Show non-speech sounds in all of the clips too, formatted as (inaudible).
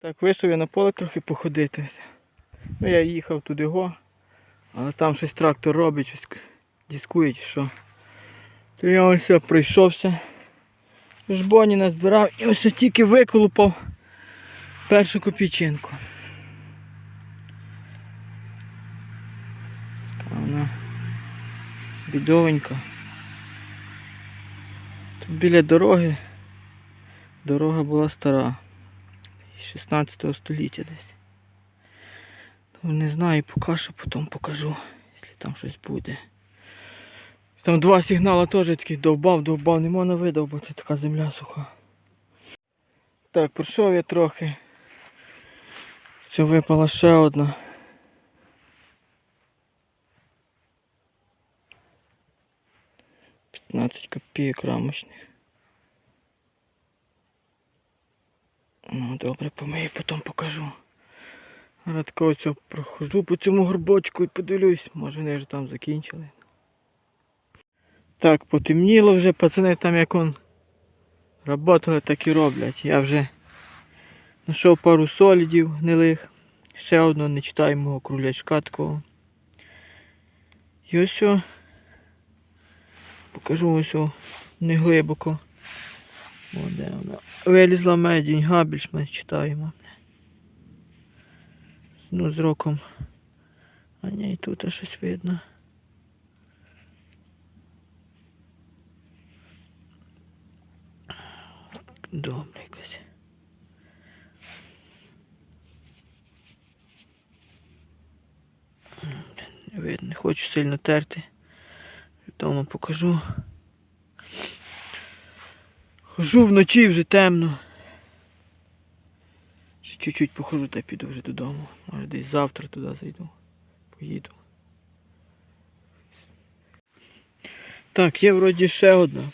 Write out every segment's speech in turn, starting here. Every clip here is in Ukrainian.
Так, вийшов я на поле трохи походити. Ну, я їхав туди го, але там щось трактор робить, щось дискує чи що. То я ось пройшовся. Жбоні назбирав і ось тільки виколупав першу копійчинку. Така вона бідовенька. Тут біля дороги. Дорога була стара. 16 століття десь. Ну, не знаю, поки що потім покажу, якщо там щось буде. Там два сигнали теж такі довбав, довбав, не можна видовбати, така земля суха. Так, пройшов я трохи. Все випала ще одна. П'ятнадцять копійок рамочних. Ну, добре, помию, потім покажу. Такого цього прохожу по цьому горбочку і подивлюсь, може вони вже там закінчили. Так, потемніло вже, пацани там як он работали, так і роблять. Я вже знайшов пару солідів гнилих. Ще одного нечитаємого крулячка такого. І ось покажу ось о, не глибоко. О, де вона. Вилізла моя деньга, більш-менш читаємо. Ну, з роком. А ні, і тут щось видно. Добре якось. Видно, не хочу сильно терти. Вдома покажу. Хожу вночі вже темно. Ще чуть-чуть похожу та піду вже додому. Може десь завтра туди зайду. Поїду. Так, є вроді ще одна.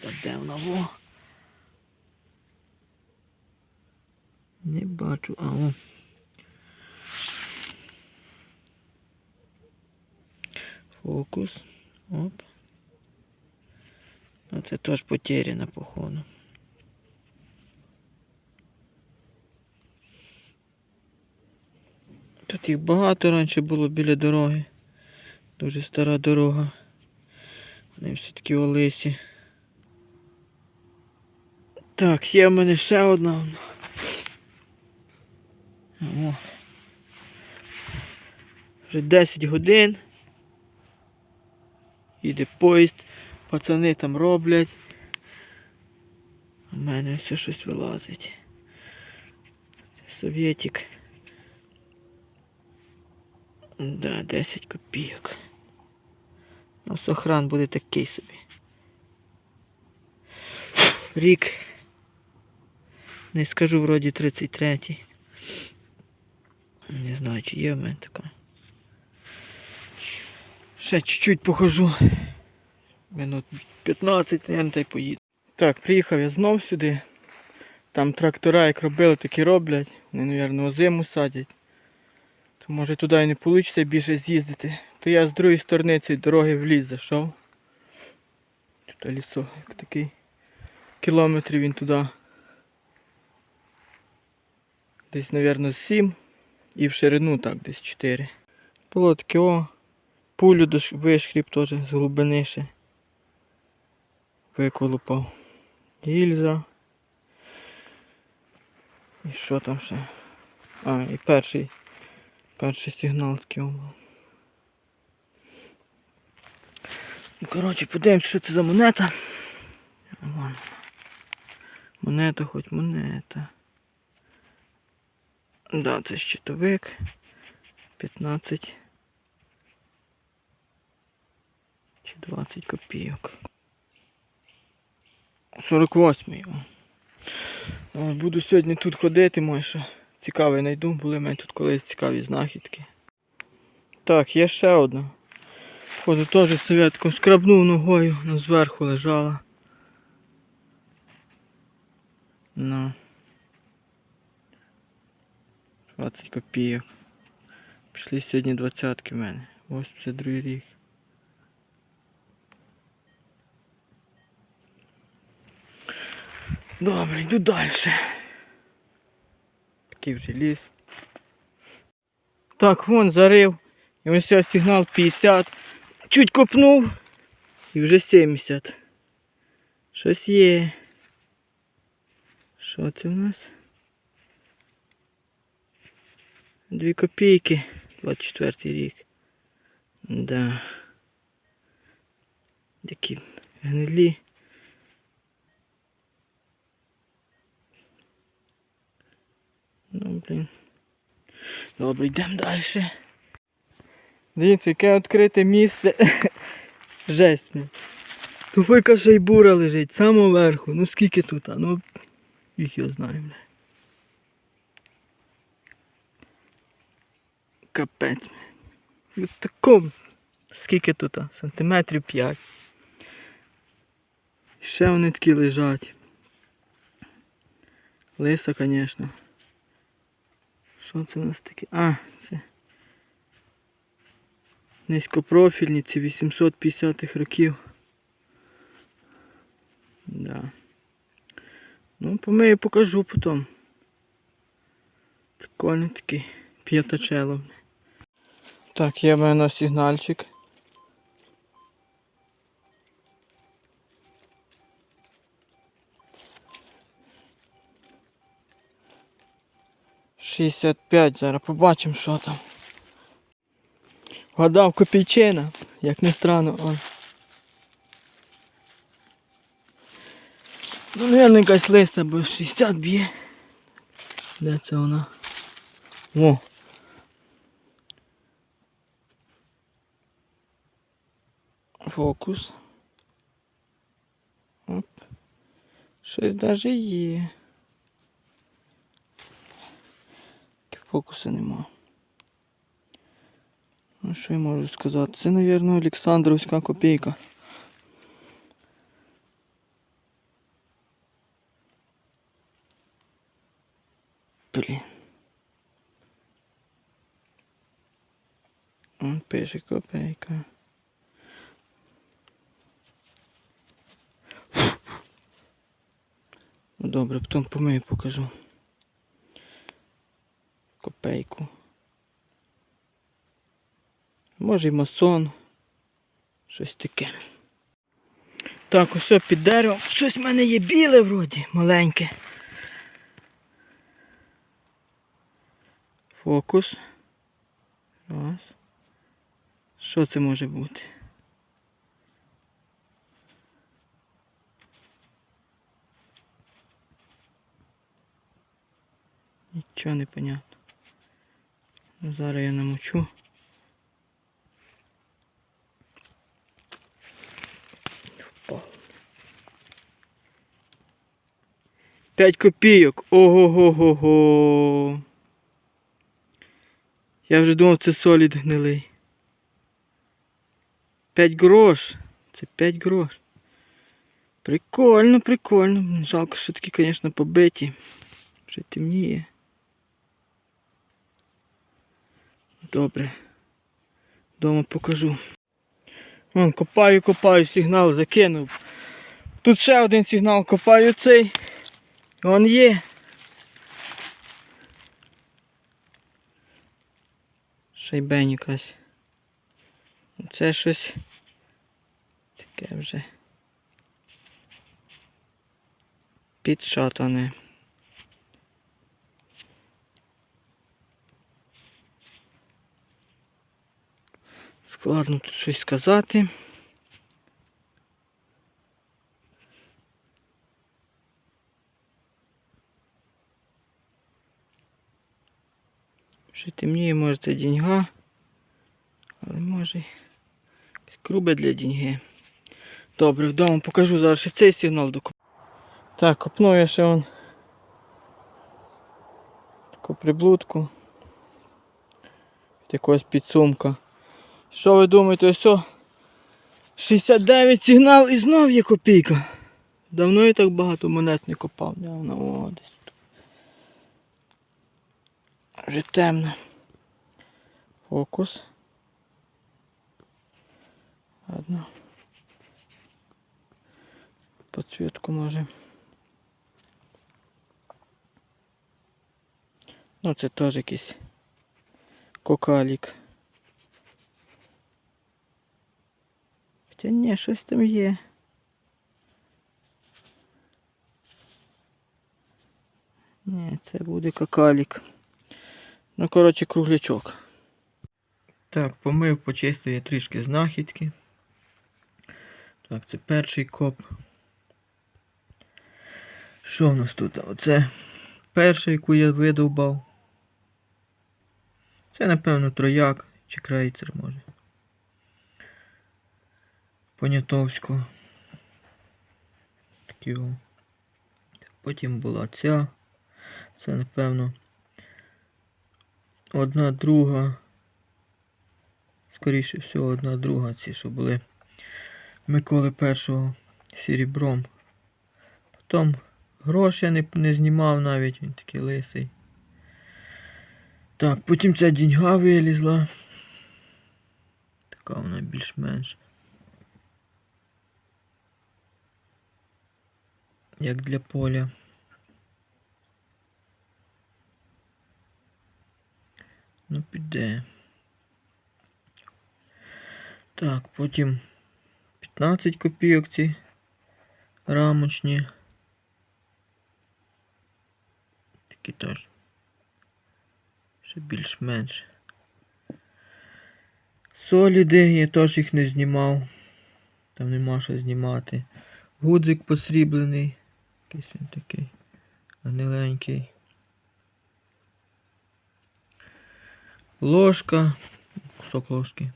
Та де вона во? Не бачу, а о. Фокус. Оп. Ну це теж потеряно, походу. Тут їх багато раніше було біля дороги. Дуже стара дорога. Вони всі такі у лисі. Так, є в мене ще одна. О. Вже 10 годин. Їде поїзд, пацани там роблять. У мене все щось вилазить. Совєтик. Да, 10 копійок. Ну, сохран буде такий собі. Рік. Не скажу вроді 33-й. Не знаю, чи є в мене така. Ще чуть-чуть похожу. Минут 15, наверное, та й поїду. Так, приїхав я знов сюди. Там трактора, як робили, так і роблять. Вони, мабуть, озиму садять. То може туди і не вийде більше з'їздити. То я з другої сторони цієї дороги в ліс зайшов. Тут лісок такий. Кілометрів він туди. Десь, мабуть, 7 і в ширину так, десь 4. Було таке о. Пулю вишкріп теж з глибини ще. Виколупав. Гільза. І що там ще? А, і перший. Перший сигнал такий був. Ну, коротше, подивимось, що це за монета. Вон. Монета, хоч монета. Да, це щитовик. 15 чи 20 копійок. 48-й. о. О, Буду сьогодні тут ходити, може що цікаве знайду, були в мене тут колись цікаві знахідки. Так, є ще одна. Походу теж совєтку шкрабнув ногою, ну зверху лежала. Ну. 20 копійок. Пішли сьогодні двадцятки в мене. 82 рік. Добре, йду далі. який вже ліс. Так, вон зарив. І ось ось сигнал 50. Чуть копнув. І вже 70. Щось є. Що це в нас? Дві копійки. 24 рік. Да. Такі гнилі. Ну, блін. Добре, йдемо далі. Дивіться, яке відкрите місце. (laughs) Жесть. Тупика ще й бура лежить, самого верху. Ну скільки тут? Ну, їх я знаю. Капець. бля. Ну таком. Скільки тут? Сантиметрів 5. Ще вони такі лежать. Лиса, звісно. Що це у нас таке? А, це. Низькопрофільні, ці 850-х років. Да. Ну, помию покажу потім. Прикольний такий п'ятачело. Так, є в мене сигнальчик. Шістдесят п'ять, зараз побачимо, що там. Вгадав копійчина, як не странно. Ой. Ну, наверное, якась лиса, бо 60 б'є. Де це вона? О. Фокус. Оп. Щось даже є. Фокуса нема. Ну що я можу сказати? Це, мабуть, Олександровська копійка. Блін. Пише копейка. Добре, потім помию покажу. Копейку. Може і масон. Щось таке. Так, усе під деревом. Щось в мене є біле вроді, маленьке. Фокус. Раз. Що це може бути? Нічого не понятно. Зараз я намочу. П'ять копійок. Ого-го-го-го. Я вже думав, це солід гнилий. 5 грош. Це 5 грош. Прикольно, прикольно. Жалко, що такі, звісно, побиті. Вже темніє. Добре. Дома покажу. Вон, копаю, копаю, сигнал закинув. Тут ще один сигнал копаю цей. Вон є. Шайбень якась. Це щось таке вже підшатане. Складно тут щось сказати. Ще темніє, може це деньга. Але може грубе для деньги. Добре, вдома покажу зараз ще цей сигнал до Так, копну я ще вон таку приблудку. Якогось підсумка. Що ви думаєте, ось о, 69 сигнал і знов є копійка. Давно я так багато монет не копав. Давно, о, десь тут. Вже темно. Фокус. Ладно. Подсвітку може. Ну це теж якийсь кокалік. Хоча ні, щось там є. Ні, це буде кокалік. Ну, коротше, круглячок. Так, помив, почистив я трішки знахідки. Так, це перший коп. Що в нас тут? Оце перший, яку я видовбав. Це, напевно, трояк чи крейцер може. Понятовського. Такі о. Потім була ця. Це, напевно, одна друга. Скоріше всього, одна друга ці, що були Миколи першого серебром. Потім гроші не, не знімав навіть, він такий лисий. Так, потім ця діньга вилізла. Така вона більш-менш. Як для поля. Ну, піде. Так, потім 15 копійок ці рамочні. Такі теж. Ще більш-менш. Соліди, я теж їх не знімав. Там нема що знімати. Гудзик посріблений. Якийсь він такий гниленький. Ложка. Кусок ложки.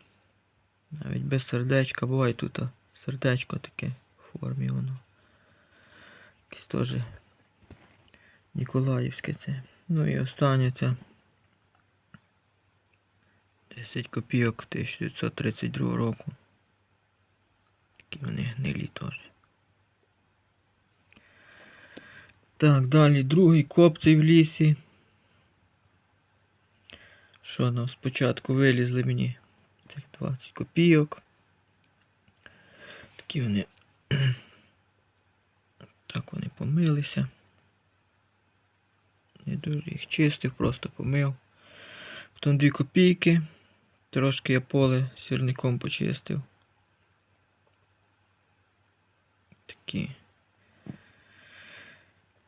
Навіть без сердечка. Буває тут сердечко таке в формі воно. Якесь теж Ніколаївське це. Ну і останнє це 10 копійок 1932 року. Такі вони гнилі теж. Так, далі другий коп цей в лісі. Що там спочатку вилізли мені цих 20 копійок. Такі вони. (clears throat) Так вони помилися. Не дуже їх чистив, просто помив. Потім 2 копійки. Трошки я поле сірником почистив. Такі.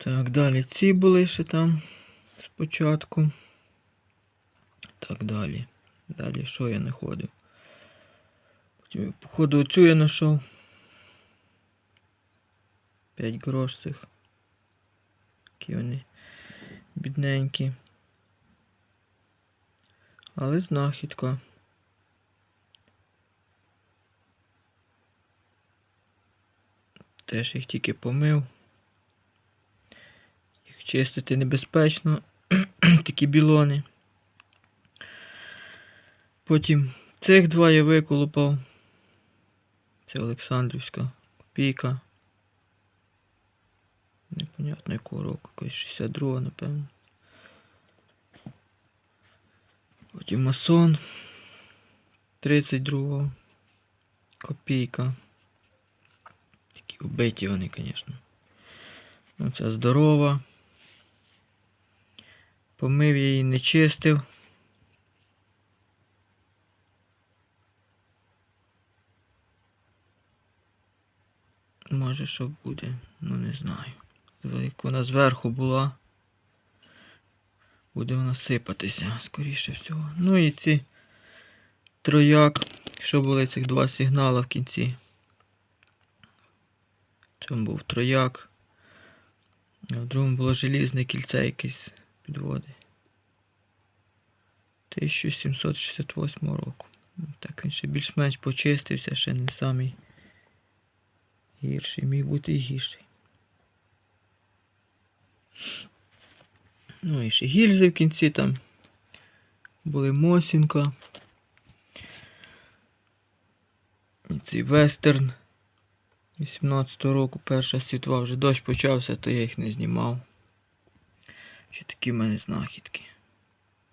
Так, далі ці були ще там спочатку. Так, далі. Далі що я знаходив? Потім, походу, оцю я знайшов. 5 грош цих. Такі вони бідненькі. Але знахідка. Теж їх тільки помив. Чистити небезпечно. (clears throat) Такі білони. Потім цих два я виколупав. Це Олександрівська копійка. Непонятно якого року, якось 62 напевно. Потім масон 32 копійка. Такі вбиті вони, звісно. Ну, ця здорова. Помив її не чистив. Може що буде, ну не знаю. Як вона зверху була, буде вона сипатися, скоріше всього. Ну і ці трояк, що були цих два сигнали в кінці. В цьому був трояк. В другому було желізне кільце якесь підводи. 1768 року. Так він ще більш-менш почистився, ще не самий гірший, міг бути і гірший. Ну і ще гільзи в кінці там були Мосінка. І цей вестерн 18-го року перша світова вже дощ почався, то я їх не знімав. Ще такі в мене знахідки.